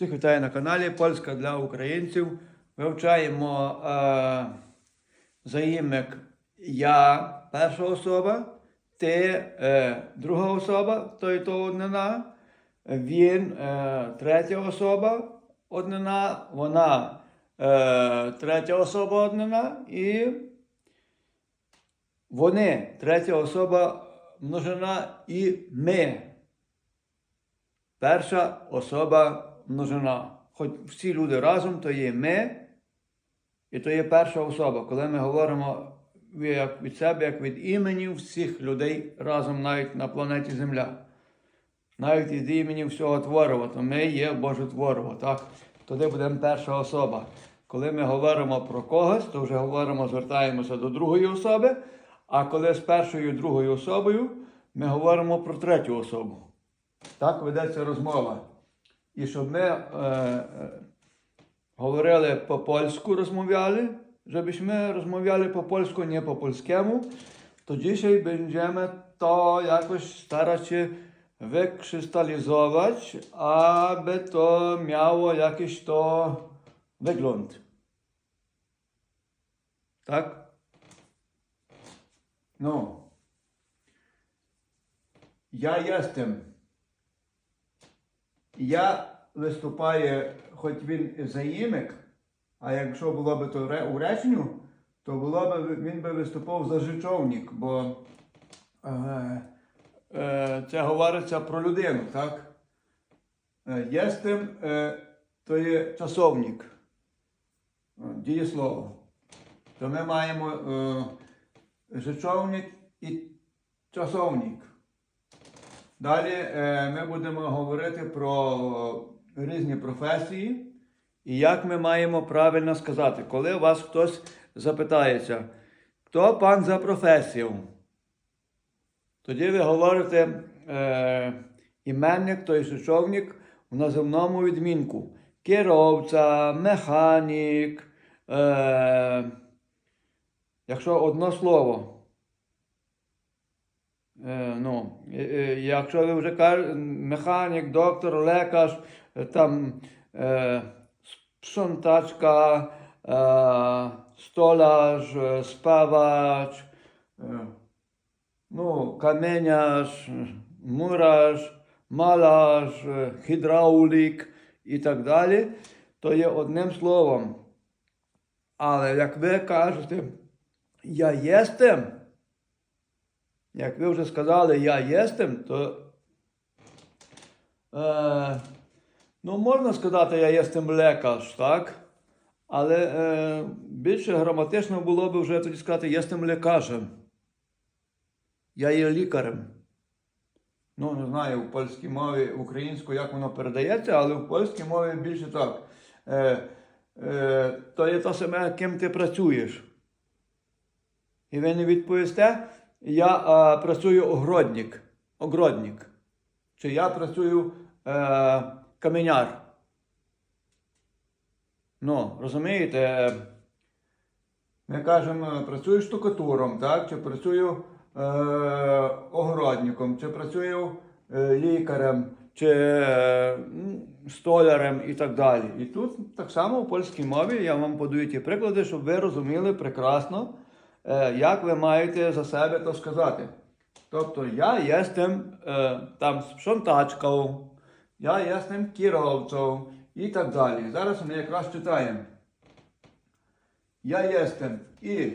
Всіх вітаю на каналі Польська для українців. Вивчаємо е, заємник я перша особа, ти е, друга особа, то і то однина, він е, третя особа однина, вона е, третя особа однина і вони третя особа множина і ми. Перша особа множина. Хоч всі люди разом, то є ми, і то є перша особа. Коли ми говоримо як від себе, як від імені всіх людей разом навіть на планеті Земля. Навіть від імені всього творива, то ми є Боже Творово, так? Тоді будемо перша особа. Коли ми говоримо про когось, то вже говоримо, звертаємося до другої особи, а коли з першою і другою особою, ми говоримо про третю особу. Так ведеться розмова. І щоб ми е, е, говорили по-польську, розмовляли, żebyśmy rozmawiali po polsku, nie po polskiemu, to dzisiaj będziemy to jakoś starać się wykrystalizować, aby to miało jakiś to wygląd. Tak? No. Ja jestem. Я виступаю, хоч він заємик, а якщо було б то у реченню, то було б, він би виступав за жичовник, бо е, е, це говориться про людину, так? Е, єстем е, то є часовник, е, дієслово. То ми маємо е, жичовник і часовник. Далі е, ми будемо говорити про різні професії і як ми маємо правильно сказати, коли вас хтось запитається, хто пан за професію? Тоді ви говорите е, іменник, той сучовник в називному відмінку. Керовця, механік. Е, якщо одно слово. Ну, якщо ви вже кажете, механік, доктор, лекар, там е, spawacz, е, ну, каменяш, мураш, малаш, е, гідраулік і так далі, то є одним словом. Але як ви кажете, я єстем, як ви вже сказали, я єстем, то е, ну, можна сказати, я єстем лекар, так? Але е, більше граматично було б вже тоді сказати, єстем лекарем. Я є лікарем. Ну, не знаю, в польській мові українською, як воно передається, але в польській мові більше так. Е, е, то є те саме, ким ти працюєш. І ви не відповісте, я е, працюю огородник, огородник. Чи я працюю е, каменяр. Ну, розумієте, е, ми кажемо, працюю штукатуром, так? чи працюю е, огородником, чи працюю е, лікарем, чи е, столярем і так далі. І тут так само в польській мові я вам подаю ті приклади, щоб ви розуміли прекрасно, як ви маєте за себе то сказати. Тобто я єстем е, там sprzątaczką, я єстем кіровцем і так далі. Зараз ми якраз читаємо. Я єстем і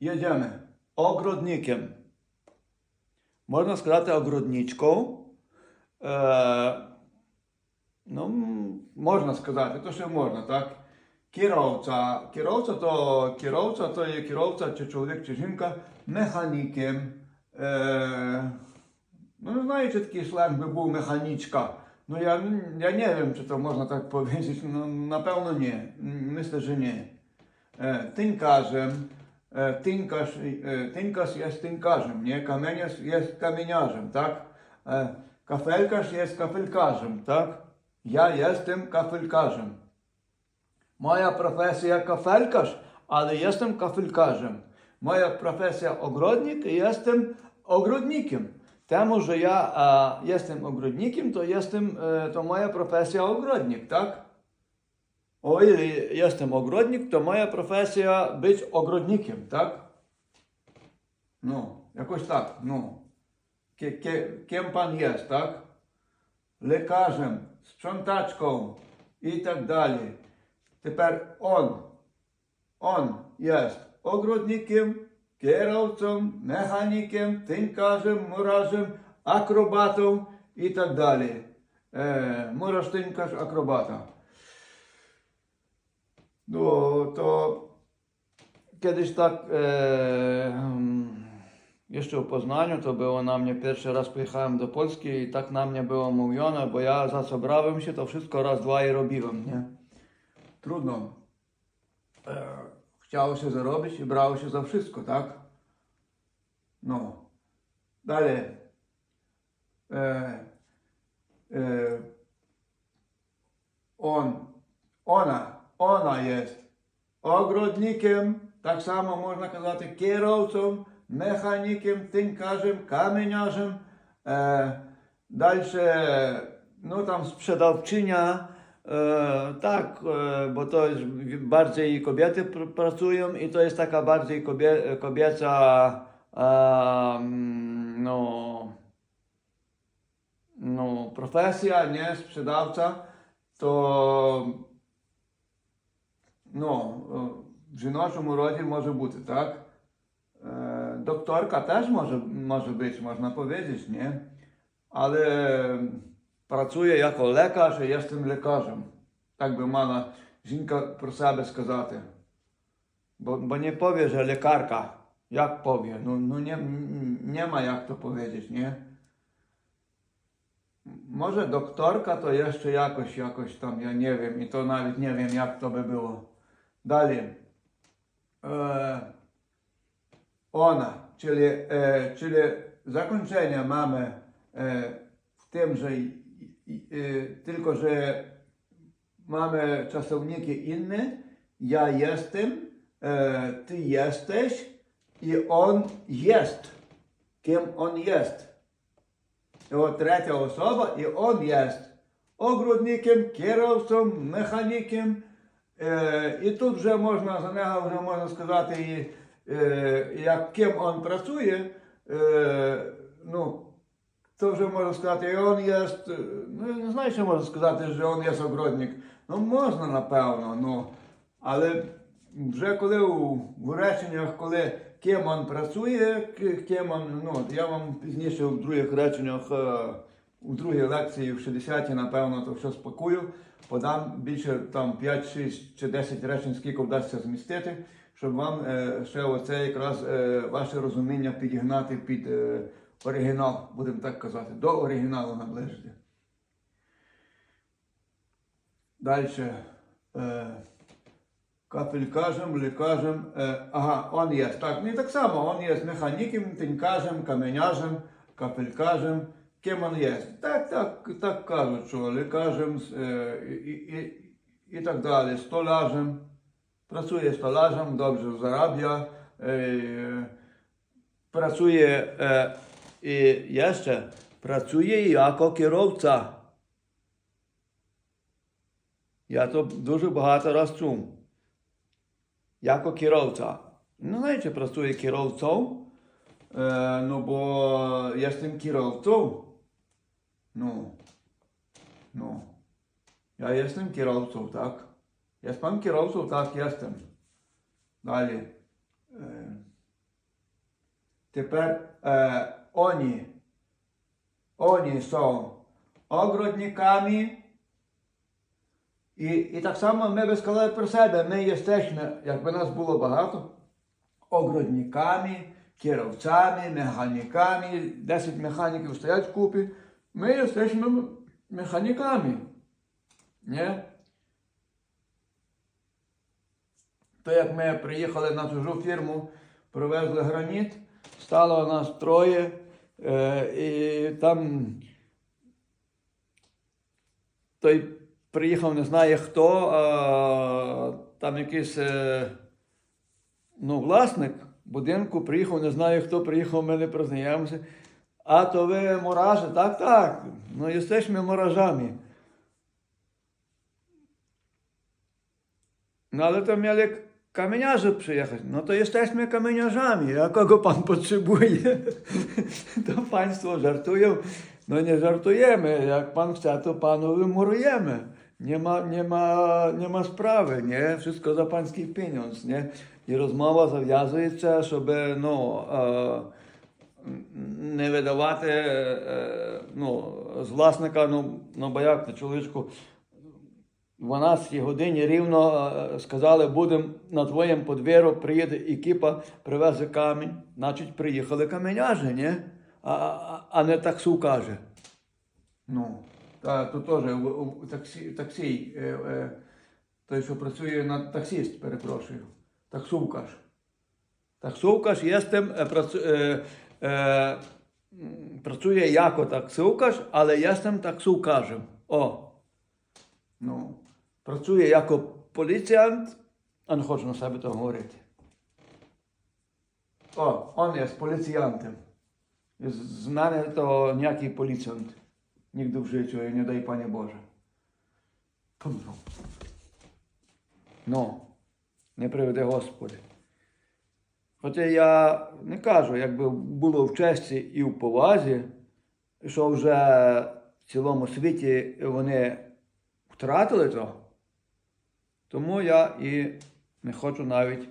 jedziemy ogrodnikiem. Можна сказати огородничком. Е, ну, можна сказати, то що можна, так? Кіровця. Кіровця то кіровця, то є кіровця, чи чоловік, чи жінка, механіком. Е, ну, не знаю, чи такий сленг би був механічка. Ну, я, я не wiem, czy to można tak powiedzieć. No, na pewno nie. Myślę, że nie. E, tynkarzem. E, tynkarz, e, tynkarz jest tynkarzem, nie? Kamieniarz jest kamieniarzem, tak? E, kafelkarz jest kafelkarzem, tak? Ja jestem kafelkarzem. Ale jestem kafelkarzem. Moja profesja ogrodnik, jestem ogrodnikiem. Temu, że ja a, jestem ogrodnikiem, to jestem, e, to moja profesja ogrodnik, tak? O ile jestem ogrodnik, to moja profesja być ogrodnikiem, tak? No, jakoś tak, no. Kie, kie, kim pan jest, tak? Lekarzem, sprzątaczką i tak dalej. Тепер on, on jest ogrodnikiem, kierowcą, mechanikiem, tynkarzem, murarzem, akrobatą i tak dalej. E, murarz, tynkarz, akrobata. No to kiedyś tak e, mm, jeszcze w Poznaniu to było na mnie pierwszy raz pojechałem do Polski i tak na mnie było mówione, bo ja za co brałem się to wszystko raz, dwa i robiłem, nie? Trudno. E, chciało się zarobić i brało się za wszystko, tak? No. Dalej. E, e, on, ona, ona jest ogrodnikiem, tak samo можна казати kierowcą, mechanikiem, tynkarzem, kamieniarzem. E, dalsze, no tam sprzedawczynia, e, tak, e, bo to jest bardziej kobiety pr- pracują i to jest taka bardziej kobie, kobieca, e, mm, no, no, profesja, nie, sprzedawca, to no, w жіночому роді може бути, так? Е, Докторка теж може, може бути, можна powiedzieć, ні? Але працює як лекар, і є тим лікарем. Так би мала жінка про себе сказати. Бо, бо не powie, że lekarka. Jak powie? No, no nie, nie ma jak to powiedzieć, nie? Może doktorka to jeszcze jakoś, jakoś tam, ja nie wiem, i to nawet nie wiem, jak to by było. Dalej. E, ona, czyli, e, czyli zakończenie mamy e, w tym, że i, i, e, tylko, że mamy czasowniki inne. Ja jestem, e, ty jesteś i on jest. Kim on jest. От третя особа, і он є огрудником, керовцем, механіком. Е, і тут вже можна за нього вже можна сказати, і, е, як ким він працює, то вже можна сказати, він є, ну я не знаю, що можна сказати, що він є огородник. Ну, можна, напевно, ну, але вже коли у, в реченнях, коли ким він працює, ким він, ну, я вам пізніше в других реченнях, е, у другій лекції, в 60-ті, напевно, то все спакую, подам більше там 5, 6 чи 10 речень, скільки вдасться змістити, щоб вам е, ще оце якраз е, ваше розуміння підігнати під е, оригінал, будемо так казати, до оригіналу наближити. Далі. Е, Капелькажем, лікажем, е, ага, он є. Так, і так само, он є механіком, тинькажем, каменяжем, капелькажем, ким він є. Так, так, так кажуть, що лікажем е, і, і, і так далі, столяжем, працює столажем, добре зараб'я, е, працює е, і ще працює як керовця. Я то дуже багато раз чув. Jako kierowca. No знаєте, працює kierowcą, e, no bo jestem kierowcą. No. No. Ja jestem kierowcą, tak? Jest pan kierowcą? Tak, jestem. Dalej. E, тепер e, oni, oni są ogrodnikami, і, і так само ми би сказали про себе, ми єстечми, якби нас було багато, огородниками, керовцями, механіками, 10 механіків стоять вкупі, ми єстечми механіками. Ні? То як ми приїхали на чужу фірму, привезли граніт, стало нас троє, е, і там той приїхав, не знає хто, а там якийсь е, ну, власник будинку приїхав, не знаю хто приїхав, ми не признаємося. A to wy murarze? Tak, tak. No jesteśmy murarzami. No ale to mieli kamieniarzy przyjechać. No to jesteśmy kamieniarzami, a kogo pan potrzebuje? to państwo żartują. No nie żartujemy, jak pan chce, to panu wymurujemy. Nie ma, nie ma, nie ma sprawy, nie? Wszystko za pański pieniądz, nie? I rozmowa zawiązuje żeby, no, e, nie wydawać, e, no, z własnika, no, no, bo jak to, człowieczku, 12 годині рівно е, сказали, будемо на твоєму подвір'ю, приїде екіпа, привезе камінь. Значить, приїхали каменяжі, ні? А, а, а не таксу каже. Ну, та, то теж таксі, таксі е, е, той, що працює на таксіст, перепрошую. Таксувкаш. Таксувкаш єстем, е, працю, е, е, працює як таксувкаш, але я єстем таксувкажем. О. Ну, працює як поліціянт, а не хочу на себе то говорити. О, он є з поліціянтом. З, мене то ніякий поліціянт. Нігде в житті, не дай пані Боже. Пум. Ну, не приведе Господи. Хоча я не кажу, якби було в честі і в повазі, що вже в цілому світі вони втратили то, тому я і не хочу навіть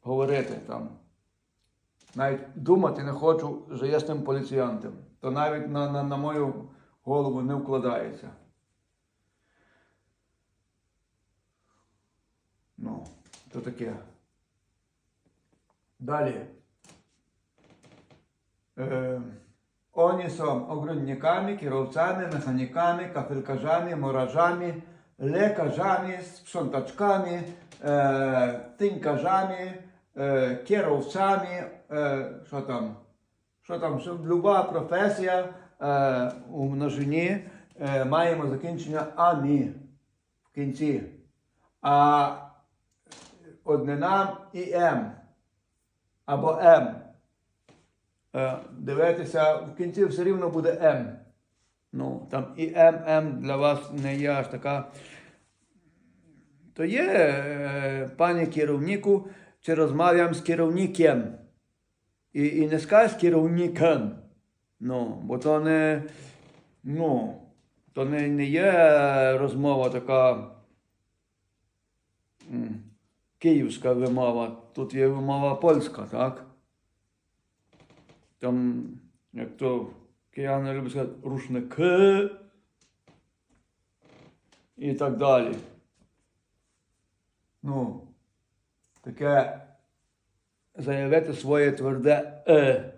говорити там. Навіть думати не хочу, що я з тим поліціянтом. То навіть на, на, на мою голову не вкладається. Ну, то таке. Далі. Е, są ogrodnikami, kierowcami, mechanikami, kafelkarzami, morarzami, lekarzami, sprzątaczkami, e, tynkarzami, e, kierowcami, e, що там? Що там? Люба професія е, у множині е, маємо закінчення амі в кінці. А однина і М. Або М. Е, Дивитися, в кінці все рівно буде М. Ну, там і М, М для вас не є аж така. То є, е, пані керівнику, чи розмовляємо з керівником. І, і не скажеш керівником. Ну, бо то не, ну, то не, не є розмова така київська вимова, тут є вимова польська, так? Там, як то кияни люблять сказати, рушники і так далі. Ну, таке заявити своє тверде е.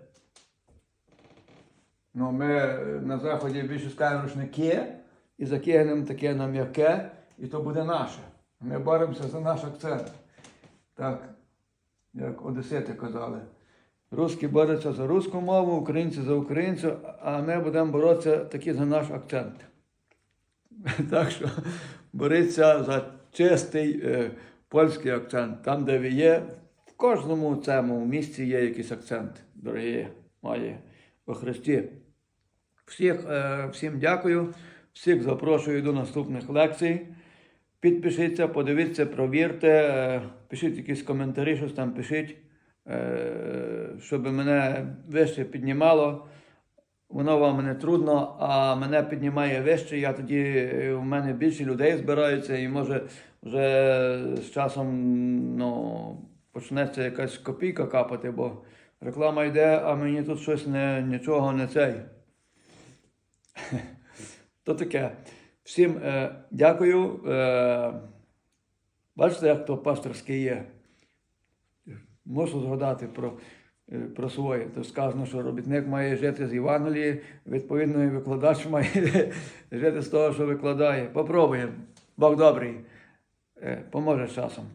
Ну, ми на заході більше скажемо рушники і закинемо таке на м'яке, і то буде наше. Ми боремося за наш акцент. Так, як одесити казали. Русські борються за руську мову, українці за українцю, а ми будемо боротися таки за наш акцент. Так що боріться за чистий е, польський акцент. Там, де ви є, в кожному цьому місці є якийсь акцент, дорогі мої у Христі. Всіх, е, всім дякую, всіх запрошую до наступних лекцій. Підпишіться, подивіться, провірте, е, пишіть якісь коментарі, щось там пишіть, щоб мене вище піднімало. Воно вам не трудно, а мене піднімає вище. Я тоді е, у мене більше людей збираються, і може вже з часом ну, почнеться якась копійка капати, бо реклама йде, а мені тут щось не, нічого не цей. То таке. Всім е, дякую. Е, бачите, як то пасторське є. Можу згадати про, е, про своє. То сказано, що робітник має жити з Євангелії, відповідно, і викладач має жити з того, що викладає. Попробуємо. Бог добрий. Е, поможе часом.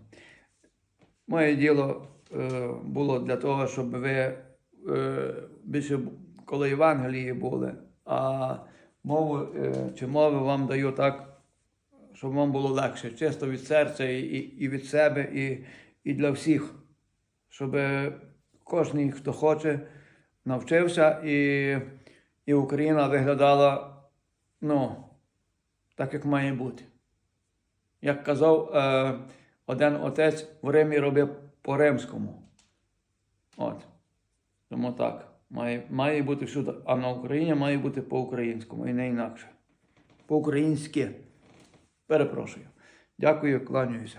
Моє діло е, було для того, щоб ви більше коло Євангелії були, а мову чи мови вам даю так, щоб вам було легше, чисто від серця і, і від себе, і, і для всіх, щоб кожен, хто хоче, навчився і і Україна виглядала, ну, так, як має бути. Як казав е, один отець в Римі робив по-римському. От. Тому так. Має, має бути всюди. А на Україні має бути по-українському і не інакше. По-українськи. Перепрошую. Дякую, кланяюся.